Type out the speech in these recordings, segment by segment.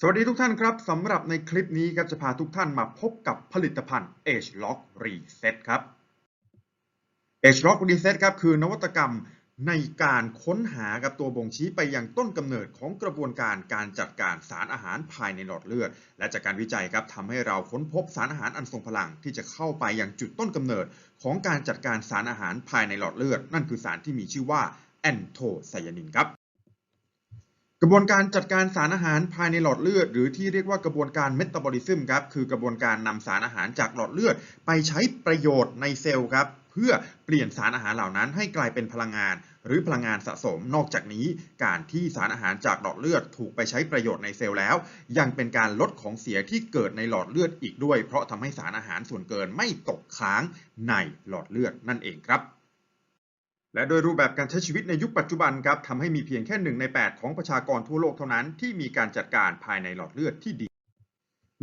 สวัสดีทุกท่านครับสำหรับในคลิปนี้ครับจะพาทุกท่านมาพบกับผลิตภัณฑ์ Age Lock Reset ครับ Age Lock Reset ครับคือนวัตกรรมในการค้นหากับตัวบ่งชี้ไปยังต้นกำเนิดของกระบวนการการจัดการสารอาหารภายในหลอดเลือด และจากการวิจัยครับทำให้เราค้นพบสารอาหารอันทรงพลังที่จะเข้าไปยังจุดต้นกำเนิดของการจัดการสารอาหารภายในหลอดเลือด นั่นคือสารที่มีชื่อว่าแอนโทไซยานินครับ กระบวนการจัดการสารอาหารภายในหลอดเลือด หรือที่เรียกว่ากระบวนการเมตาบอลิซึมครับคือกระบวนการนำสารอาหารจากหลอดเลือด ไปใช้ประโยชน์ในเซลล์ครับเพื่อเปลี่ยนสารอาหารเหล่านั้นให้กลายเป็นพลังงาน หรือพลังงานสะสม นอกจากนี้ การที่สารอาหารจากหลอดเลือดถูกไปใช้ประโยชน์ในเซลล์แล้ว ยังเป็นการลดของเสียที่เกิดในหลอดเลือดอีกด้วย เพราะทำให้สารอาหารส่วนเกินไม่ตกค้างในหลอดเลือดนั่นเองครับ และโดยรูปแบบการใช้ชีวิตในยุคปัจจุบันครับทำให้มีเพียงแค่หนึ่งใน 8 ของประชากรทั่วโลกเท่านั้นที่มีการจัดการภายในหลอดเลือดที่ดี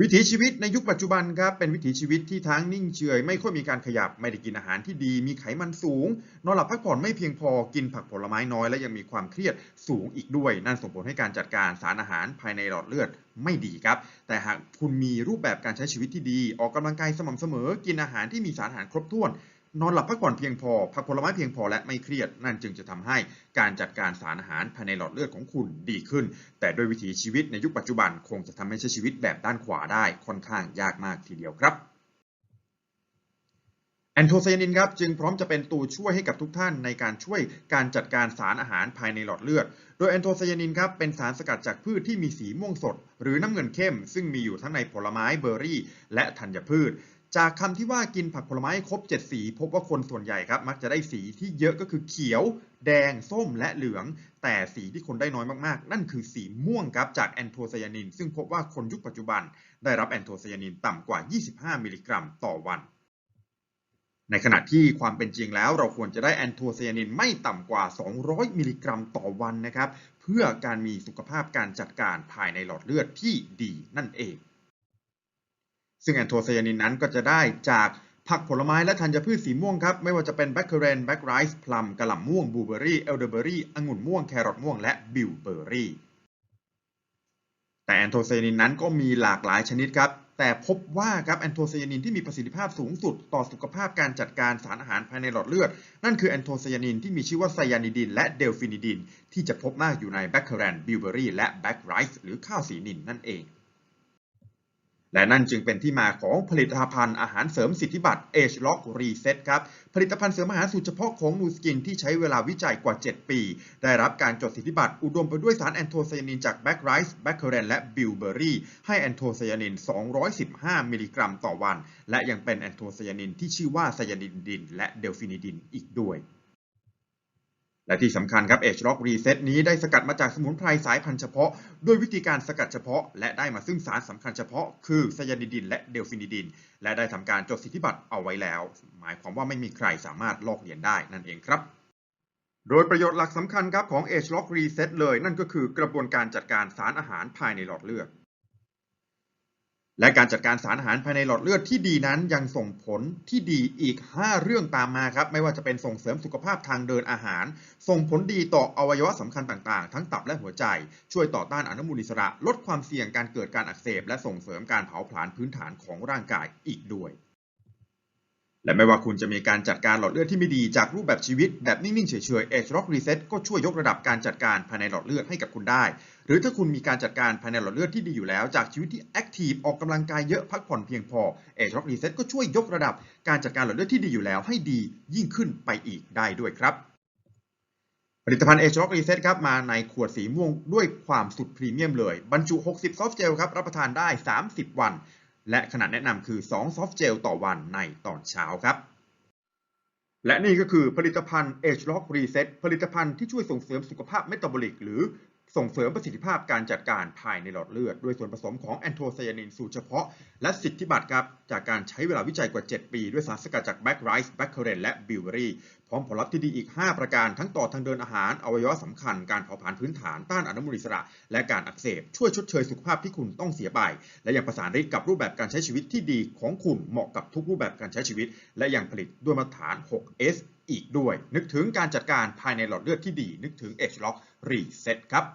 วิถีชีวิตในยุคปัจจุบันครับเป็นวิถีชีวิตที่ทั้งนิ่งเฉยไม่ค่อยมีการขยับไม่ได้กินอาหารที่ดี มีไขมันสูง นอนหลับพักผ่อนไม่เพียงพอกินผักผลไม้น้อย และยังมีความเครียดสูงอีกด้วย นั่นส่งผลให้การจัดการสารอาหารภายในหลอดเลือดไม่ดีครับ แต่หากคุณมีรูปแบบการใช้ชีวิตที่ดี ออกกำลังกายสม่ำเสมอ กินอาหารที่มีสารอาหารครบถ้วน นอนหลับพักผ่อนเพียงพอผักผลไม้เพียงพอและไม่เครียด นั่นจึงจะทำให้การจัดการสารอาหารภายในหลอดเลือดของคุณดีขึ้น แต่โดยวิถีชีวิตในยุคปัจจุบันคงจะทำให้ใช้ชีวิตแบบด้านขวาได้ค่อนข้างยากมากทีเดียวครับแอนโทไซยานินครับจึงพร้อมจะเป็นตัวช่วยให้กับทุกท่านในการช่วยการจัดการสารอาหารภายในหลอดเลือด โดยแอนโทไซยานินครับเป็นสารสกัดจากพืชที่มีสีม่วงสด หรือน้ำเงินเข้ม ซึ่งมีอยู่ทั้งในผลไม้เบอร์รี่ และธัญพืช จากคำที่ว่ากินผักผลไม้ครบ 7 สี พบว่าคนส่วนใหญ่ครับ มักจะได้สีที่เยอะก็คือเขียว แดง ส้มและเหลือง แต่สีที่คนได้น้อยมากๆ นั่นคือสีม่วงครับจากแอนโทไซยานิน ซึ่งพบว่าคนยุคปัจจุบัน ได้รับแอนโทไซยานินต่ำกว่า 25 มิลลิกรัมต่อวัน ในขณะที่ความเป็นจริงแล้วเราควรจะได้แอนโทไซยานินไม่ต่ำกว่า 200 มิลลิกรัมต่อวันนะครับ เพื่อการมีสุขภาพการจัดการภายในหลอดเลือดที่ดีนั่นเอง ซึ่งแอนโทไซยานินนั้นก็จะได้จากผักผลไม้และธัญพืชสีม่วงครับ ไม่ว่าจะเป็นแบคเคอเรนแบคไรซ์พลัมกระหล่ำม่วงบลูเบอรี่เอลเดอร์เบอรี่องุ่นม่วงแครอทม่วงและบิลเบอรี่แต่แอนโทไซยานินนั้นก็มีหลากหลายชนิดครับ แต่พบว่าครับแอนโทไซยานินที่มีประสิทธิภาพสูงสุดต่อสุขภาพการจัดการสารอาหารภายในหลอดเลือด นั่นคือแอนโทไซยานินที่มีชื่อว่าไซยานิดิน และเดลฟินิดิน ที่จะพบมากอยู่ในแบคเคอเรนบิลเบอรี่และแบคไรซ์หรือข้าวสีนินนั่นเอง และนั่นจึงเป็นที่มาของผลิตภัณฑ์อาหารเสริมสิทธิบัตร Age Lock Reset ครับ ผลิตภัณฑ์เสริมอาหารสูตรเฉพาะของนูสกินที่ใช้เวลาวิจัยกว่า 7 ปี ได้รับการจดสิทธิบัตรอุดมไปด้วยสารแอนโทไซยานินจากแบคไรซ์แบคเคอเรนและบิลเบอรี่ให้แอนโทไซยานิน 215 มิลลิกรัมต่อวัน และยังเป็นแอนโทไซยานินที่ชื่อว่าไซยานินดิน และเดลฟินิดินอีกด้วย และที่สำคัญครับ Age Lock Reset นี้ได้สกัดมาจากสมุนไพรสายพันธุ์เฉพาะ ด้วยวิธีการสกัดเฉพาะ และได้มาซึ่งสารสำคัญเฉพาะ คือไซยานิดินและเดลฟินิดิน และได้ทำการจดสิทธิบัตรเอาไว้แล้ว หมายความว่าไม่มีใครสามารถลอกเลียนได้นั่นเองครับโดยประโยชน์หลักสำคัญครับของ Age Lock Reset เลย นั่นก็คือกระบวนการจัดการสารอาหารภายในหลอดเลือด และการจัดการสารอาหารภายในหลอดเลือดที่ดีนั้นยังส่งผลที่ดีอีก 5 เรื่องตามมาครับ ไม่ว่าจะเป็นส่งเสริมสุขภาพทางเดินอาหาร ส่งผลดีต่ออวัยวะสำคัญต่างๆ ทั้งตับและหัวใจ ช่วยต่อต้านอนุมูลอิสระ ลดความเสี่ยงการเกิดการอักเสบ และส่งเสริมการเผาผลาญพื้นฐานของร่างกายอีกด้วย และไม่ว่าคุณจะมีการจัดการหลอดเลือดที่ไม่ดีจากรูปแบบชีวิตแบบนิ่ง ๆ เฉย ๆ Age Lock Reset ก็ช่วยยกระดับการจัดการภายในหลอดเลือดให้กับคุณได้ หรือถ้าคุณมีการจัดการภายในหลอดเลือดที่ดีอยู่แล้ว จากชีวิตที่แอคทีฟออกกำลังกายเยอะพักผ่อนเพียงพอ Age Lock Reset ก็ช่วยยกระดับการจัดการหลอดเลือดที่ดีอยู่แล้วให้ดียิ่งขึ้นไปอีกได้ด้วยครับผลิตภัณฑ์ Age Lock Reset ครับมาในขวดสีม่วงด้วยความสุดพรีเมียมเลย บรรจุ 60 ซอฟต์เจลครับรับประทานได้ 30 วัน และขนาดแนะนำคือ 2 ซอฟต์เจลต่อวันในตอนเช้าครับ และนี่ก็คือผลิตภัณฑ์ Age Lock Reset ผลิตภัณฑ์ที่ช่วยส่งเสริมสุขภาพเมตาบอลิกหรือส่งเสริมประสิทธิภาพการจัดการภายในหลอดเลือด ด้วยส่วนผสมของแอนโทไซยานินสูตรเฉพาะ และสิทธิบัตรครับ จากการใช้เวลาวิจัยกว่า 7 ปี ด้วยสารสกัดจากแบคไรซ์แบคเคอเรนและบิลเบอรี่ ร้อมผลลัพธ์ที่ดีอีก 5 ประการทั้งต่อทางเดินอาหาร อวัยวะสำคัญ การเผาผลาญพื้นฐาน ต้านอนุมูลอิสระ และการอักเสบ ช่วยชดเชยสุขภาพที่คุณต้องเสียไป และยังประสานฤทธิ์กับรูปแบบการใช้ชีวิตที่ดีของคุณเหมาะกับทุกรูปแบบการใช้ชีวิต และยังผลิตด้วยมาตรฐาน 6S อีกด้วย นึกถึงการจัดการภายในหลอดเลือดที่ดี นึกถึง H-Lock Reset ครับ